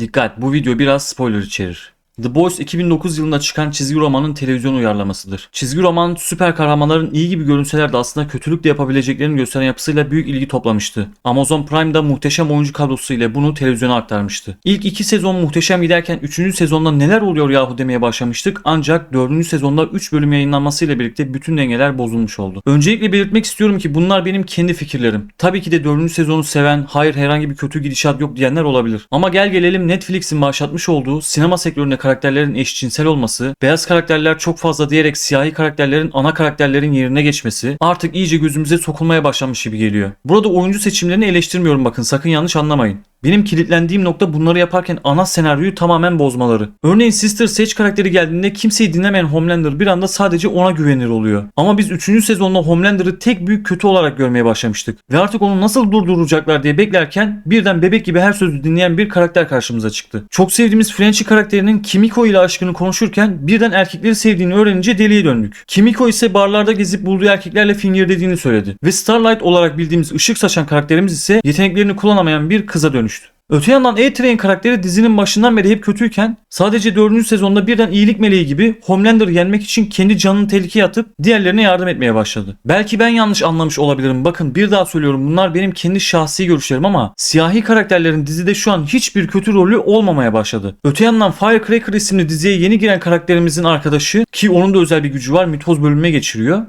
Dikkat bu video biraz spoiler içerir. The Boys 2009 yılında çıkan çizgi romanın televizyon uyarlamasıdır. Çizgi roman süper kahramanların iyi gibi görünseler de aslında kötülük de yapabileceklerini gösteren yapısıyla büyük ilgi toplamıştı. Amazon Prime'da muhteşem oyuncu kadrosu ile bunu televizyona aktarmıştı. İlk iki sezon muhteşem giderken 3. sezonda neler oluyor yahu demeye başlamıştık ancak 4. sezonda 3 bölüm yayınlanmasıyla birlikte bütün dengeler bozulmuş oldu. Öncelikle belirtmek istiyorum ki bunlar benim kendi fikirlerim. Tabii ki de 4. sezonu seven, hayır herhangi bir kötü gidişat yok diyenler olabilir. Ama gel gelelim Netflix'in başlatmış olduğu sinema sektöründe karakterlerin eşcinsel olması, beyaz karakterler çok fazla diyerek siyahi karakterlerin ana karakterlerin yerine geçmesi artık iyice gözümüze sokulmaya başlamış gibi geliyor. Burada oyuncu seçimlerini eleştirmiyorum bakın sakın yanlış anlamayın. Benim kilitlendiğim nokta bunları yaparken ana senaryoyu tamamen bozmaları. Örneğin Sister Sage karakteri geldiğinde kimseyi dinlemeyen Homelander bir anda sadece ona güvenir oluyor. Ama biz 3. sezonda Homelander'ı tek büyük kötü olarak görmeye başlamıştık. Ve artık onu nasıl durduracaklar diye beklerken birden bebek gibi her sözü dinleyen bir karakter karşımıza çıktı. Çok sevdiğimiz Frenchie karakterinin Kimiko ile aşkını konuşurken birden erkekleri sevdiğini öğrenince deliye döndük. Kimiko ise barlarda gezip bulduğu erkeklerle fingirlediğini söyledi. Ve Starlight olarak bildiğimiz ışık saçan karakterimiz ise yeteneklerini kullanamayan bir kıza dönüştü. Öte yandan A-Train karakteri dizinin başından beri hep kötüyken sadece 4. sezonda birden iyilik meleği gibi Homelander'ı yenmek için kendi canını tehlikeye atıp diğerlerine yardım etmeye başladı. Belki ben yanlış anlamış olabilirim. Bakın bir daha söylüyorum bunlar benim kendi şahsi görüşlerim ama siyahi karakterlerin dizide şu an hiçbir kötü rolü olmamaya başladı. Öte yandan Firecracker isimli diziye yeni giren karakterimizin arkadaşı ki onun da özel bir gücü var mitoz bölümüne geçiriyor.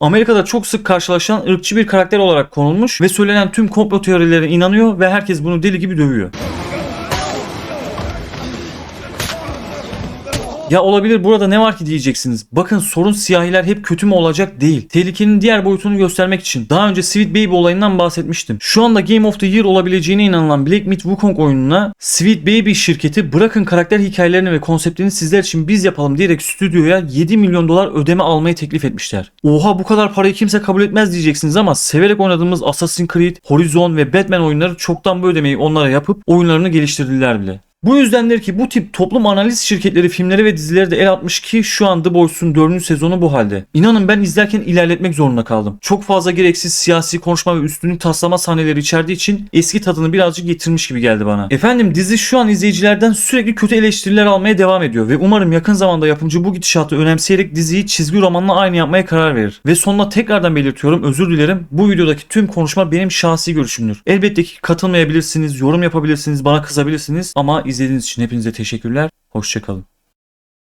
Amerika'da çok sık karşılaşılan ırkçı bir karakter olarak konulmuş ve söylenen tüm komplo teorilerine inanıyor ve herkes bunu deli gibi dövüyor. Ya olabilir burada ne var ki diyeceksiniz. Bakın sorun siyahiler hep kötü mü olacak değil. Tehlikenin diğer boyutunu göstermek için. Daha önce Sweet Baby olayından bahsetmiştim. Şu anda Game of the Year olabileceğine inanılan Black Myth Wukong oyununa Sweet Baby şirketi bırakın karakter hikayelerini ve konseptini sizler için biz yapalım diyerek stüdyoya 7 milyon dolar ödeme almayı teklif etmişler. Oha bu kadar parayı kimse kabul etmez diyeceksiniz ama severek oynadığımız Assassin's Creed, Horizon ve Batman oyunları çoktan bu ödemeyi onlara yapıp oyunlarını geliştirdiler bile. Bu yüzdendir ki bu tip toplum analiz şirketleri filmleri ve dizileri de el atmış ki şu an The Boys'un 4. sezonu bu halde. İnanın ben izlerken ilerletmek zorunda kaldım. Çok fazla gereksiz siyasi konuşma ve üstünlük taslama sahneleri içerdiği için eski tadını birazcık getirmiş gibi geldi bana. Efendim dizi şu an izleyicilerden sürekli kötü eleştiriler almaya devam ediyor ve umarım yakın zamanda yapımcı bu gidişatı önemseyerek diziyi çizgi romanla aynı yapmaya karar verir. Ve sonunda tekrardan belirtiyorum özür dilerim. Bu videodaki tüm konuşma benim şahsi görüşümdür. Elbette ki katılmayabilirsiniz, yorum yapabilirsiniz, bana kızabilirsiniz ama izlediğiniz için hepinize teşekkürler. Hoşçakalın.